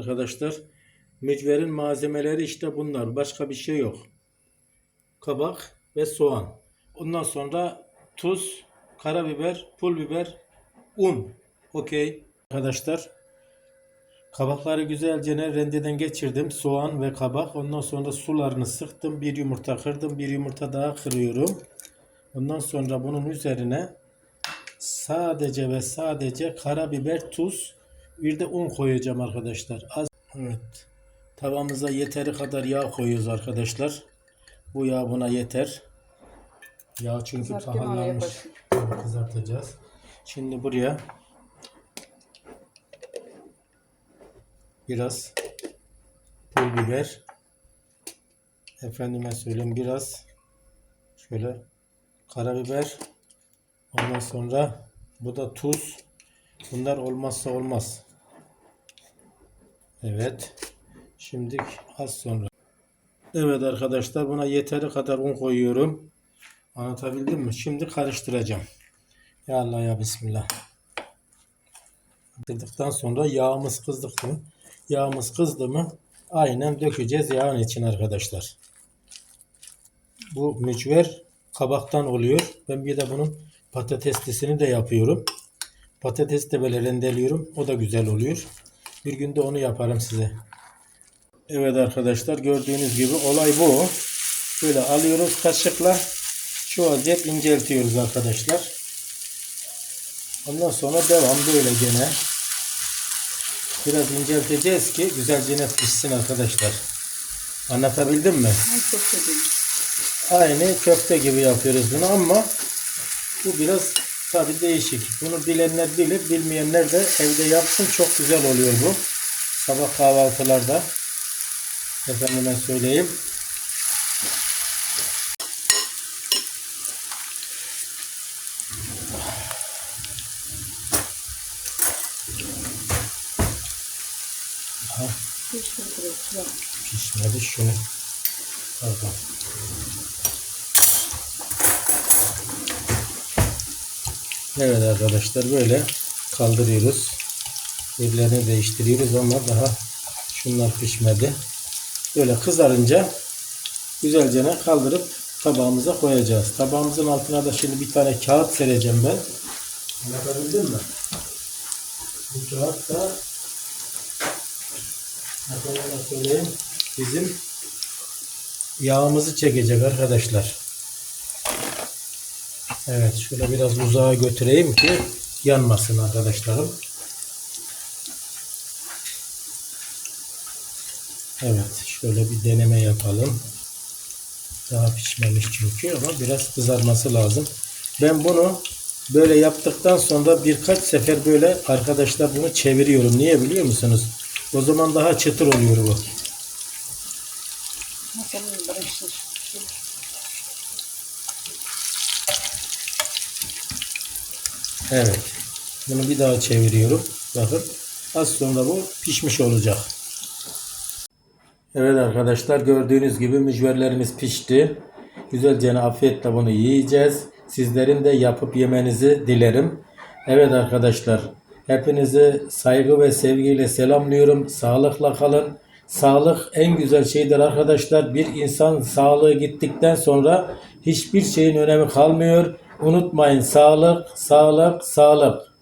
Arkadaşlar mücverin malzemeleri işte bunlar. Başka bir şey yok. Kabak ve soğan. Ondan sonra tuz, karabiber, pul biber, un. Okey. Arkadaşlar kabakları güzelce rendeden geçirdim. Soğan ve kabak. Ondan sonra sularını sıktım. Bir yumurta kırdım. Bir yumurta daha kırıyorum. Ondan sonra bunun üzerine sadece ve sadece karabiber, tuz, bir de un koyacağım arkadaşlar. Az Evet. Tavamıza yeteri kadar yağ koyuyoruz arkadaşlar. Bu yağ buna yeter. Yağ çünkü pahalanmış. Kızartacağız. Şimdi buraya biraz pul biber efendime söyleyeyim biraz şöyle karabiber ondan sonra bu da tuz bunlar olmazsa olmaz evet şimdi az sonra evet arkadaşlar buna yeteri kadar un koyuyorum anlatabildim mi şimdi karıştıracağım ya Allah ya Bismillah Kızdıktan sonra yağımız kızdık mı? Yağımız kızdı mı? Aynen dökeceğiz yağın için arkadaşlar. Bu mücver kabaktan oluyor. Ben bir de bunun patateslisini de yapıyorum. Patates de böyle rendeliyorum. O da güzel oluyor. Bir günde onu yaparım size. Evet arkadaşlar gördüğünüz gibi olay bu. Böyle alıyoruz kaşıkla. Şu vaziyet inceltiyoruz arkadaşlar. Ondan sonra devam böyle gene. Biraz incelteceğiz ki güzelce net pişsin arkadaşlar. Anlatabildim mi? Aynı köfte gibi yapıyoruz bunu ama bu biraz tabi değişik. Bunu bilenler bilir, bilmeyenler de evde yapsın. Çok güzel oluyor bu. Sabah kahvaltılarda. Efendime söyleyeyim. Bak. Pişmedi şunu. Pardon. Evet arkadaşlar böyle kaldırıyoruz. Yerlerini değiştiriyoruz ama daha şunlar pişmedi. Böyle kızarınca güzelce kaldırıp tabağımıza koyacağız. Tabağımızın altına da şimdi bir tane kağıt sereceğim ben. Anlatabildim mi? Bu kağıt da Efendime söyleyeyim bizim yağımızı çekecek arkadaşlar. Evet şöyle biraz uzağa götüreyim ki yanmasın arkadaşlarım. Evet şöyle bir deneme yapalım. Daha pişmemiş çünkü ama biraz kızarması lazım. Ben bunu böyle yaptıktan sonra birkaç sefer böyle arkadaşlar bunu çeviriyorum. Niye biliyor musunuz? O zaman daha çıtır oluyor bu. Masanın barışsız. Evet. Bunu bir daha çeviriyorum. Bakın az sonra bu pişmiş olacak. Evet arkadaşlar gördüğünüz gibi mücverlerimiz pişti. Güzelce afiyetle bunu yiyeceğiz. Sizlerin de yapıp yemenizi dilerim. Evet arkadaşlar hepinizi saygı ve sevgiyle selamlıyorum. Sağlıkla kalın. Sağlık en güzel şeydir arkadaşlar. Bir insan sağlığı gittikten sonra hiçbir şeyin önemi kalmıyor. Unutmayın sağlık, sağlık, sağlık.